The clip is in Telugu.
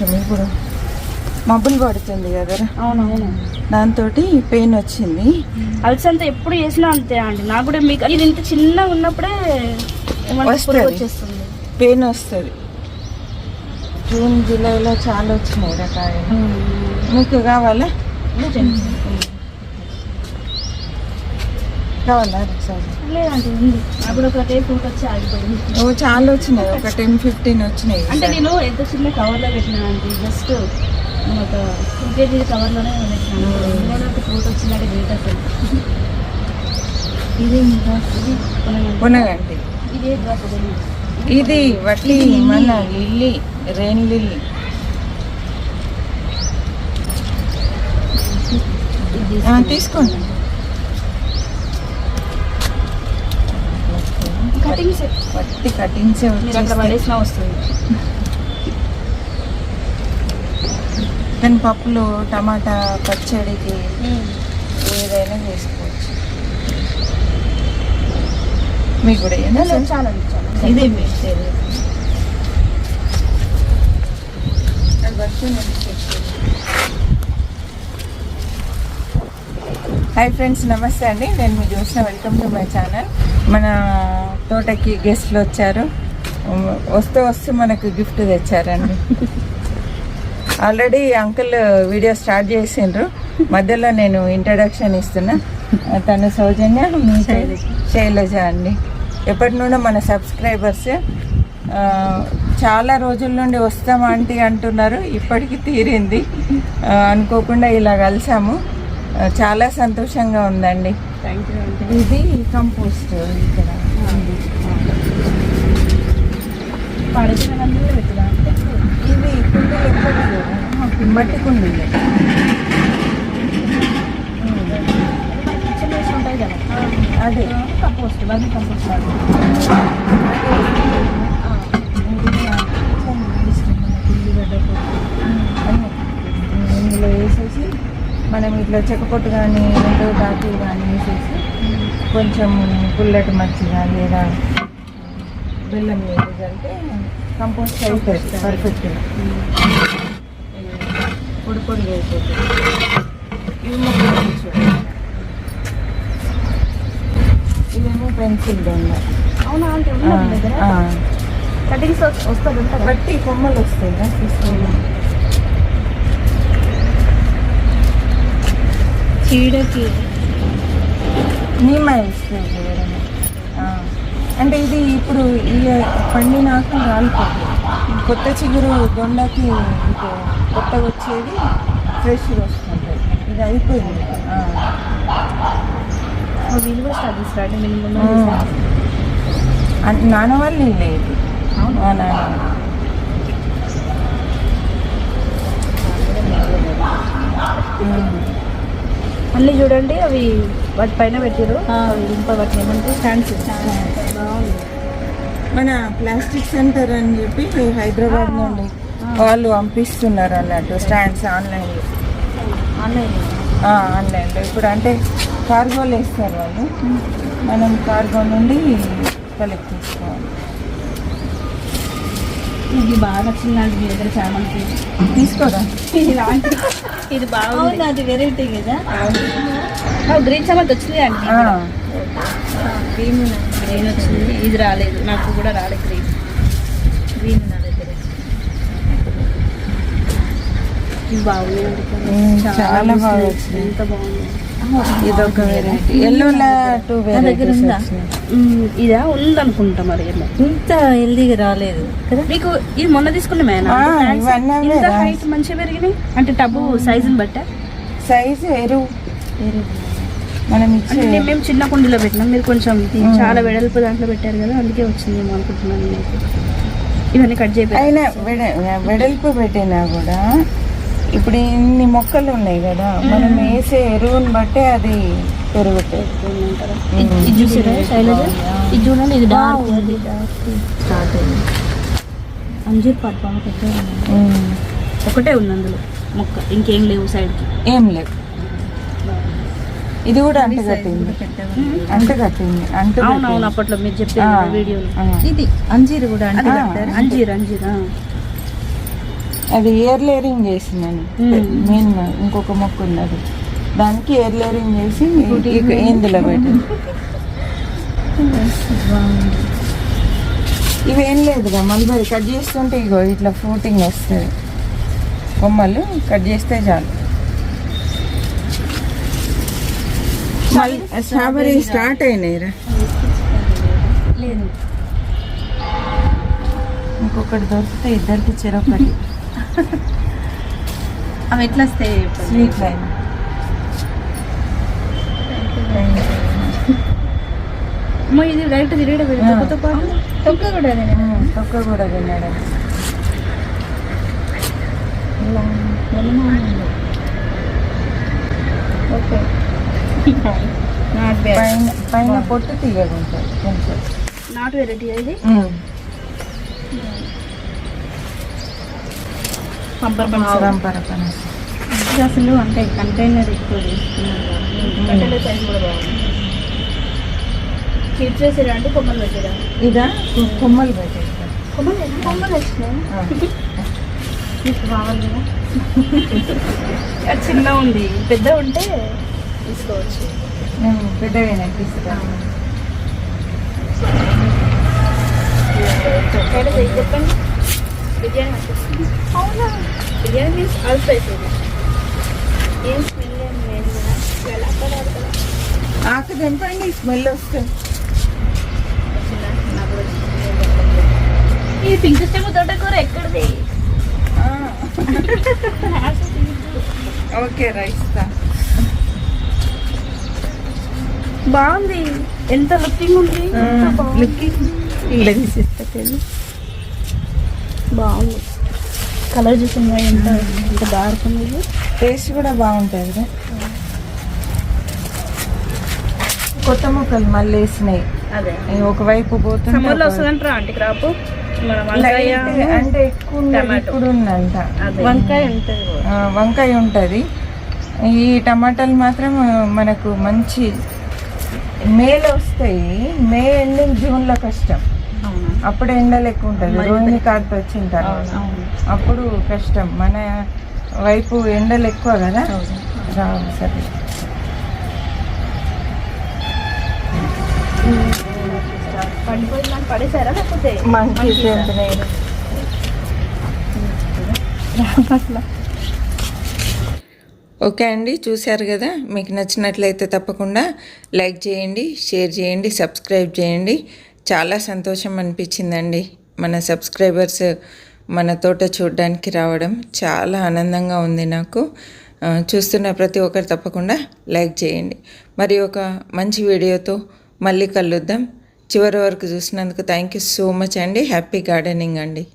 కొంచెం ఇప్పుడు మబ్బులు పడుతుంది కదరా అవునవును. దాంతో పెయిన్ వచ్చింది. అలసంతా ఎప్పుడు చేసినా అంతే అండి. నాకు కూడా మీకు ఇది ఇంత చిన్నగా ఉన్నప్పుడే వచ్చేస్తుంది. పెయిన్ వస్తుంది. జూన్ జూలైలో చాలా వచ్చినాయి రకాయలు మీకు కావాలా? కావాలా? లేదండి ఉంది. కూడా ఒకటే ఫ్రూట్ వచ్చి ఆగిపోయింది. ఓ చాలా వచ్చినాయి. ఒక టెన్ ఫిఫ్టీన్ వచ్చినాయి. అంటే నేను ఎంత చిన్న కవర్లో పెట్టినా అండి జస్ట్ ఒక టూ కేజీ కవర్లోనే పెట్టినాను ఒక ఫ్రూట్ వచ్చిందంటే గ్రేట్ అసలు. ఇది ఇది కొనగండి. ఇది ఇది? వట్టి మన లిల్లీ రెయిన్ లిల్లీ. తీసుకోండి. కటింగ్స్ మీరు అక్కడ పడేసినా వస్తుంది. దాని పప్పులు టమాటా పచ్చడికి ఏదైనా వేసుకోవచ్చు మీకు కూడా చాలా ఇదే. హాయ్ ఫ్రెండ్స్ నమస్తే అండి. నేను మీ చూసిన వెల్కమ్ టు మై ఛానల్ మన తోటకి గెస్ట్లు వచ్చారు. వస్తూ వస్తూ మనకు గిఫ్ట్ తెచ్చారండి. ఆల్రెడీ అంకుల్ వీడియో స్టార్ట్ చేసిండ్రు. మధ్యలో నేను ఇంట్రడక్షన్ ఇస్తున్నా. తను సౌజన్య మీ శైలజ. అండి. ఎప్పటి నుండో మన సబ్స్క్రైబర్స్ చాలా రోజుల నుండి వస్తాం ఆంటీ అంటున్నారు. ఇప్పటికి తీరింది. అనుకోకుండా ఇలా కలిసాము. చాలా సంతోషంగా ఉందండి. ఇది కంపోస్ట్ ఇక్కడ. ఉంది. పడేసిన గంటలో పెట్టుదా ఇవి కుండీలు ఎప్పటి మట్టి కుండీలు చిన్న వేసి ఉంటాయి కదా అదే కంపోస్ట్ వర్మి కంపోస్ట్ లాగా ఇందులో వేసేసి మనం ఇట్లా చెక్క పొట్టు కానీ రెండు డాకులు కానీ వేసేసి కొంచెం పుల్లటి మచ్చిగా లేదా బెల్లం వేసేసంటే కంపోస్ట్ అయిపోతుంది పర్ఫెక్ట్గా పొడి పొడి అయిపోతుంది. ఇవి మొక్కలు ఇదేమో పెన్సిల్ దొంగ అవునా? అంటే కటింగ్స్ వస్తుంది బట్టి కొమ్మలు వస్తాయి చీడకి నీమ ఇస్తుంది చూడండి. ఆ. అంటే ఇది ఇప్పుడు ఈ పండినాక రాలిపోతుంది కొత్త చిగురు దొండకి కొత్తగా వచ్చేది ఫ్రెష్గా వస్తుంది. ఇది అయిపోయింది. కూడా స్టార్ట్ ఆ. అన్- నాన్న వాళ్ళు లేదు. మా నాన్న. అన్నీ చూడండి అవి వాటి పైన పెట్టారు ఇంప వాటిని ఏమంటే స్టాండ్స్ బాగుంది మన ప్లాస్టిక్ సెంటర్ అని చెప్పి హైదరాబాద్ నుండి వాళ్ళు పంపిస్తున్నారు అన్నట్టు స్టాండ్స్ ఆన్లైన్లో ఆన్లైన్. ఆన్లైన్లో ఇప్పుడు అంటే కార్గోలు వేస్తారు వాళ్ళు. మనం కార్గో నుండి కలెక్ట్ చేసుకోవాలి ఇది బాగా నచ్చిందండి మీ దగ్గర మంది తీసుకోరా? ఇది లాంటి ఇది బాగుంది. అది వెరైటీ కదా. గ్రీన్ చామంతి వచ్చింది అండి. గ్రీన్ గ్రీన్ వచ్చింది. ఇది రాలేదు. నాకు కూడా రాలేదు గ్రీన్ గ్రీన్ నా దగ్గర ఇది బాగుంది అండి ఉమ్, చాలా బాగా వచ్చింది. ఎంత బాగుంది ఇదొక వెరైటీ ఎల్లోలా టూ వెరైటీస్ ఇదా ఉందనుకుంటా మరి. ఇంత హెల్దీగా రాలేదు కదా? మీకు ఇది మొన్న తీసుకున్న మేనా ఆ, ఇవన్నీ అవే ఇంత. హైట్ మంచిగా పెరిగినాయి? అంటే టబ్బు సైజుని బట్టా? సైజు ఎరువు. మనం మేము చిన్న కుండీలో పెట్టినాం. మీరు కొంచెం. చాలా వెడల్పు దాంట్లో పెట్టారు కదా అందుకే వచ్చిందేమో అనుకుంటున్నాను ఇవన్నీ కట్ చేయి. అయినా వెడ వెడల్పు పెట్టినా కూడా ఇప్పుడు ఇన్ని మొక్కలు ఉన్నాయి కదా మనం వేసే ఎరువుని బట్టే అది పెరుగుతుంది. ఇది చూసారా శైలజ? ఇది చూడండి ఇది డార్క్ బాగుంది. స్టార్ట్ అయింది. అంజీర్ పాటు. ఒకటే ఉంది అందులో మొక్క ఇంకేం లేవు సైడ్కి. ఏం లేవు. ఇది కూడా అంటు కట్టింది అంటు కట్టింది అంటు అవునవును. అప్పట్లో మీరు చెప్పే ఆ, వీడియోలో. ఇది అంజీరు కూడా అంటే. అంజీర్ అంజీర్. అది ఇయర్ లేరింగ్ చేసినాను మెయిన్ ఇంకొక మొక్క ఉంది అది. దానికి ఇయర్ లేరింగ్ చేసి ఇందులో పెట్టాను ఇవేం లేదుగా మల్బరీ కట్ చేస్తుంటే ఇగో ఇట్లా ఫ్రూటింగ్ వస్తుంది. కొమ్మలు కట్ చేస్తే చాలు. స్ట్రాబెరీ స్టార్ట్ అయినాయిరా లేదు. ఇంకొకటి దొరికితే ఇద్దరికి చెరొకటి. అవి ఎట్లా వస్తాయి స్వీట్ లైన్. ఇది డైరెక్ట్ తిరిగి తొక్కతో పాటు? తొక్క కూడా తొక్క కూడా తిన్నాడు. ఓకే. పైన పొట్టు తీయగా ఉంటుంది కొంచెం. నాటు వెరైటీ ఇది? అసలు అంటే కంటైనర్ ఎక్కువ తీసుకున్నాను కట్టెల సైజ్ కూడా బాగుంది. చిప్స్ వేసారా అంటే కొమ్మలు పెట్టారా? ఇదా? కొ- కొమ్మలు కొమ్మలు కొమ్మలు వచ్చినాయి మీకు కావాలి కదా? అది చిన్న ఉంది. పెద్ద ఉంటే తీసుకోవచ్చు. మేము. పెద్దగా సైజ్ చెప్పండి. బిర్యానీ వచ్చేస్తుంది అవునా బిర్యానీ మీన్స్ ఏం స్మెల్ ఏం లేదు కదా చాలా కదా ఆకు తెంపండి స్మెల్ వస్తుంది. ఈ పింక్ స్టెమ్ తోటకూర ఎక్కడిది ఓకే రైస్ బాగుంది ఎంత లుకింగ్ ఉంది ఎంత బాగుంది. బాగుంది. కలర్ చూసిందా ఎంత ఎంత డార్క్ ఉంది ఇది. టేస్ట్ కూడా బాగుంటుంది కదా. కొత్త మొక్కలు మళ్ళీ వేసినాయి. అదే. ఒకవైపు పోతుంది సమ్మర్లో వస్తుందంటారా ఆంటీ క్రాప్. అంటే ఎక్కువ. ఇప్పుడు ఉందంట. వంకాయ ఉంటుంది వంకాయ ఉంటుంది. ఈ టమాటాలు మాత్రం మనకు మంచి మేలో వస్తాయి. మే ఎండింగ్ జూన్లో కష్టం. అప్పుడు ఎండలు ఎక్కువ ఉంటుంది రోహిణి కార్తె వచ్చిన తర్వాత అప్పుడు కష్టం. మన వైపు ఎండలు ఎక్కువ కదా? రావు సరే. పడేసారా లేకపోతే? ఓకే అండి చూశారు కదా? మీకు నచ్చినట్లయితే తప్పకుండా లైక్ చేయండి షేర్ చేయండి సబ్స్క్రైబ్ చేయండి. చాలా సంతోషం అనిపించిందండి. మన సబ్స్క్రైబర్స్ మన తోట చూడడానికి రావడం చాలా ఆనందంగా ఉంది నాకు. చూస్తున్న ప్రతి ఒక్కరు తప్పకుండా లైక్ చేయండి. మరి ఒక మంచి వీడియోతో మళ్ళీ కలుద్దాం. చివరి వరకు చూసినందుకు థ్యాంక్ యూ సో మచ్ అండి. హ్యాపీ గార్డెనింగ్ అండి.